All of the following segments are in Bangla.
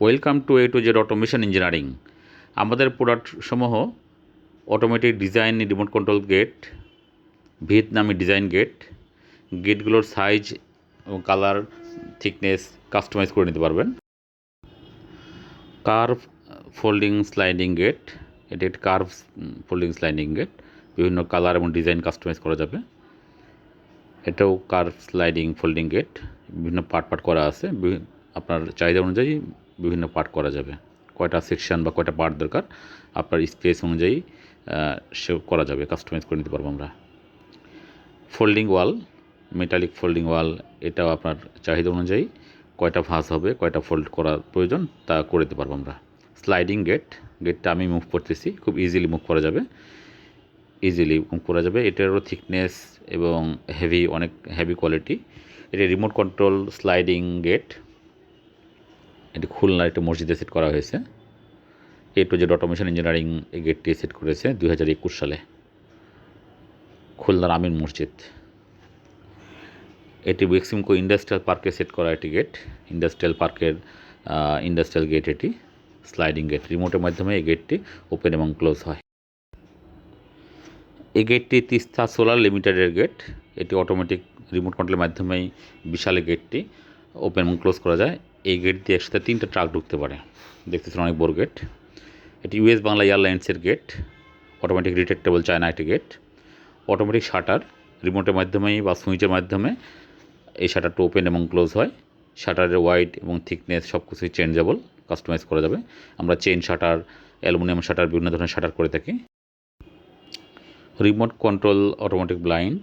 Welcome to A to Z automation engineering আমাদের প্রোডাক্ট সমূহ automatic design remote control gate ভিয়েতনামি ডিজাইন গেট গেটগুলোর সাইজ এবং কালার থিকনেস কাস্টমাইজ করে নিতে পারবেন। কার্ভ ফোল্ডিং স্লাইডিং গেট এটি একটি কার্ভ ফোল্ডিং স্লাইডিং গেট বিভিন্ন কালার এবং ডিজাইন কাস্টমাইজ করা যাবে। এটাও কার্ভ স্লাইডিং ফোল্ডিং গেট বিভিন্ন পার্ট পার্ট করা আছে। আপনার চাহিদা অনুযায়ী বিভিন্ন পার্ট করা যাবে। কয়টা সেকশন বা কয়টা পার্ট দরকার, আপনার স্পেস অনুযায়ী সে করা যাবে কাস্টমাইজ করে নিতে পারব আমরা। Folding wall metallic folding wall এটাও আপনার চাহিদা অনুযায়ী কয়টা ভাঁজ হবে, কয়টা ফোল্ড করার প্রয়োজন তা করে দিতে পারব আমরা। স্লাইডিং গেট গেটটা আমি মুভ করতেছি, খুব ইজিলি মুভ করা যাবে। ইজিলি মুভ করা যাবে। এটারও থিকনেস এবং হেভি অনেক হেভি কোয়ালিটি এটা রিমোট কন্ট্রোল স্লাইডিং গেট এটি খুলনার একটি মসজিদে সেট করা হয়েছে। A to Z automation engineering এই গেটটি সেট করেছে দুই হাজার একুশ সালে। খুলনার আমিন মসজিদ। এটি বেক্সিমকো ইন্ডাস্ট্রিয়াল পার্কে সেট করা একটি গেট। ইন্ডাস্ট্রিয়াল পার্কের ইন্ডাস্ট্রিয়াল গেট এটি। স্লাইডিং গেট রিমোটের মাধ্যমে এই গেটটি ওপেন এবং ক্লোজ হয়। এই গেটটি তিস্তা সোলার লিমিটেডের গেট এটি অটোমেটিক রিমোট কন্ট্রোলের মাধ্যমেই বিশাল গেটটি ওপেন এবং ক্লোজ করা যায়। এই গেট দিয়ে একসাথে তিনটা ট্রাক ঢুকতে পারে। দেখতেছেন অনেক বড় গেট এটি ইউএস বাংলা এয়ারলাইন্সের গেট অটোমেটিক ডিটেক্টেবল চায়না একটি গেট অটোমেটিক শাটার রিমোটের মাধ্যমেই বা সুইচের মাধ্যমে এই শাটারটা ওপেন এবং ক্লোজ হয়। শাটারের ওয়াইড এবং থিকনেস সব কিছুই চেঞ্জেবল কাস্টমাইজ করা যাবে। আমরা চেন শাটার অ্যালুমিনিয়াম শাটার বিভিন্ন ধরনের শাটার করে থাকি। রিমোট কন্ট্রোল অটোমেটিক ব্লাইন্ড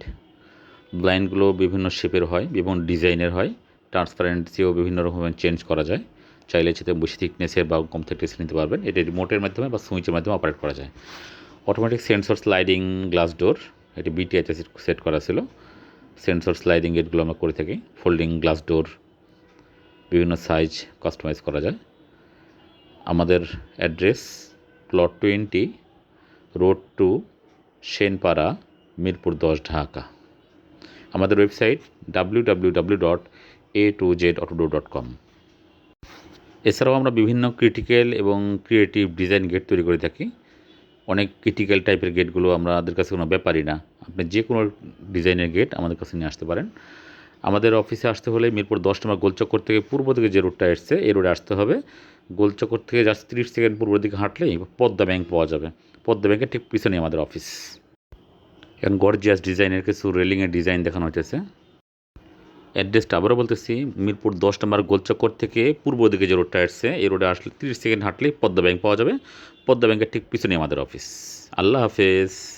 ব্লাইন্ডগুলো বিভিন্ন শেপের হয় বিভিন্ন ডিজাইনের হয়। ট্রান্সপারেন্সিও বিভিন্ন রকমের চেঞ্জ করা যায়। চাইলে সেটা বেশি থিকনেসের বা কম থিকনেসের নিতে পারবেন। এটা রিমোটের মাধ্যমে বা সুইচের মাধ্যমে অপারেট করা যায়। Automatic sensor sliding glass door এটি বিটিএইচে সেট করা ছিল। সেন্সর স্লাইডিং গেটগুলো আমরা করে থাকি। ফোল্ডিং গ্লাস ডোর বিভিন্ন সাইজ কাস্টমাইজ করা যায়। আমাদের address plot twenty road two Senpara Mirpur দশ, ঢাকা। আমাদের website W W W dot A to Z autodoor dot com এছাড়াও আমরা বিভিন্ন ক্রিটিক্যাল এবং ক্রিয়েটিভ ডিজাইন গেট তৈরি করে থাকি। অনেক ক্রিটিক্যাল টাইপের গেটগুলো আমাদের কাছে কোনো ব্যাপারই না। আপনি যে কোনো ডিজাইনের গেট আমাদের কাছে নিয়ে আসতে পারেন। আমাদের অফিসে আসতে হলে মিরপুর দশ নম্বর গোলচক্কর থেকে পূর্ব দিকে যে রোডটা এসছে, এই রোডে আসতে হবে। গোলচক্কর থেকে জাস্ট তিরিশ সেকেন্ড পূর্ব দিকে হাঁটলেই পদ্মা ব্যাংক পাওয়া যাবে। পদ্মা ব্যাংকের ঠিক পিছনেই আমাদের অফিস এখন গর্জিয়াস ডিজাইনের কিছু রেলিংয়ের ডিজাইন দেখানো হইতেছে। অ্যাড্রেসটা আবারও বলতেছি, মিরপুর দশ নম্বর গোলচক্কর থেকে পূর্ব দিকে যে রোডটা আসছে, এই রোডে আসলে তিরিশ সেকেন্ড হাঁটলে পদ্মা ব্যাংক পাওয়া যাবে। পদ্মা ব্যাংকের ঠিক পিছনে আমাদের অফিস আল্লাহ হাফেজ।